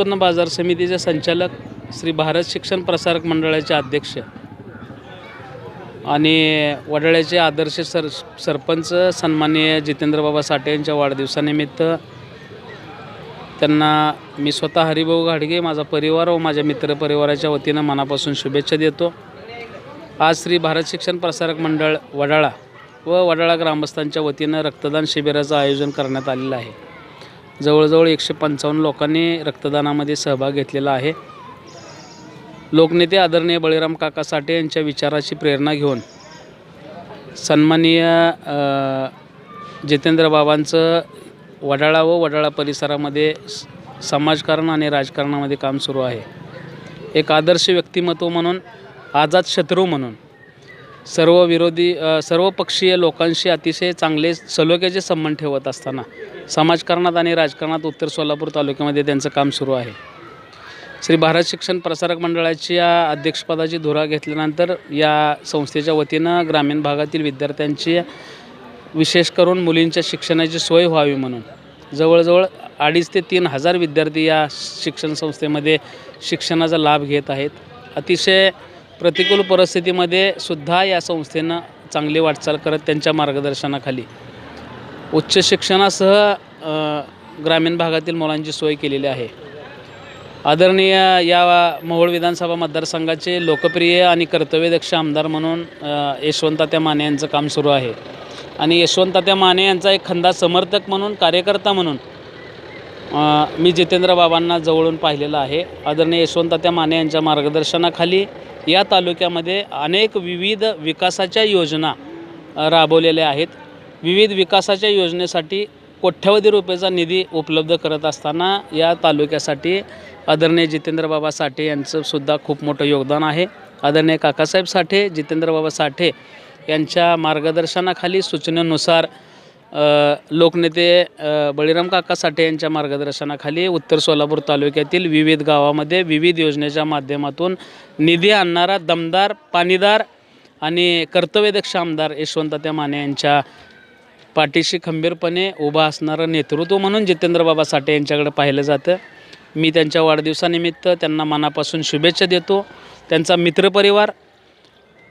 उत्पन्न बाजार समितीचे संचालक श्री भारत शिक्षण प्रसारक मंडळाचे अध्यक्ष आणि वडाळ्याचे आदर्श सर सरपंच सन्माननीय जितेंद्रबाबा साठे यांच्या वाढदिवसानिमित्त त्यांना मी स्वतः हरिभाऊ घाडगे माझा परिवार व माझ्या मित्रपरिवाराच्या वतीनं मनापासून शुभेच्छा देतो. आज श्री भारत शिक्षण प्रसारक मंडळ वडाळा व वडाळा ग्रामस्थांच्या वतीनं रक्तदान शिबिराचं आयोजन करण्यात आलेलं आहे. जवळजवळ एकशे पंचावन्न लोकांनी रक्तदानामध्ये सहभाग घेतलेला आहे. लोकनेते आदरणीय बळीराम काका साठे यांच्या विचाराची प्रेरणा घेऊन सन्माननीय जितेंद्र बाबांचं वडाळा व वडाळा परिसरामध्ये स- समाजकारण आणि राजकारणामध्ये काम सुरू आहे. एक आदर्श व्यक्तिमत्व म्हणून आझाद शत्रू म्हणून सर्व विरोधी सर्वपक्षीय सर्व पक्षीय लोकांशी अतिशय चांगले सलोख्याचे संबंध ठेवत असताना समाजकारणात आणि राजकारणात उत्तर सोलापूर तालुक्यामध्ये त्यांचं काम सुरू आहे. श्री भारत शिक्षण प्रसारक मंडळाच्या अध्यक्षपदाची धुरा घेतल्यानंतर या संस्थेच्या वतीनं ग्रामीण भागातील विद्यार्थ्यांची विशेष करून मुलींच्या शिक्षणाची सोय व्हावी म्हणून जवळजवळ अडीच ते तीन हजार विद्यार्थी या शिक्षण संस्थेमध्ये शिक्षणाचा लाभ घेत आहेत. अतिशय प्रतिकूल परिस्थितीमध्ये सुद्धा या संस्थेनं चांगली वाटचाल करत त्यांच्या मार्गदर्शनाखाली उच्च शिक्षणासह ग्रामीण भागातील मुलांची सोय केलेली आहे. आदरणीय या मोहोळ विधानसभा मतदारसंघाचे लोकप्रिय आणि कर्तव्यदक्ष आमदार म्हणून यशवंतात्या माने यांचं काम सुरू आहे. आणि यशवंतात्या माने यांचा एक खंदा समर्थक म्हणून कार्यकर्ता म्हणून मी जितेंद्र बाबांना जवळून पाहिलेलं आहे. आदरणीय यशवंतात्या माने यांच्या मार्गदर्शनाखाली या तालुक्यामध्ये अनेक विविध विकासाच्या योजना राबवलेल्या आहेत. विविध विकासाच्या योजनेसाठी कोट्यवधी रुपयाचा निधी उपलब्ध करत असताना या तालुक्यासाठी आदरणीय जितेंद्र बाबा साठे यांचंसुद्धा खूप मोठं योगदान आहे. आदरणीय काकासाहेब साठे जितेंद्र बाबा साठे यांच्या मार्गदर्शनाखाली सूचनेनुसार लोकनेते बळीराम काका साठे यांच्या मार्गदर्शनाखाली उत्तर सोलापूर तालुक्यातील विविध गावामध्ये विविध योजनेच्या माध्यमातून निधी आणणारा दमदार पाणीदार आणि कर्तव्यदक्ष आमदार यशवंतात्या माने यांच्या पाठीशी खंबीरपणे उभा असणारं नेतृत्व म्हणून जितेंद्र बाबा साठे यांच्याकडे पाहिलं जातं. मी त्यांच्या वाढदिवसानिमित्त त्यांना मनापासून शुभेच्छा देतो. त्यांचा मित्रपरिवार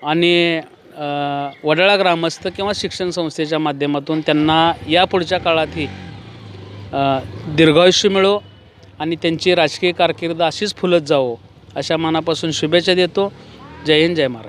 आणि वडाळा ग्रामस्थ किंवा शिक्षण संस्थेच्या माध्यमातून त्यांना या पुढच्या काळातही दीर्घायुष्य मिळो आणि त्यांची राजकीय कारकीर्द अशीच फुलत जावो अशा मनापासून शुभेच्छा देतो. जय हिंद जय महाराष्ट्र.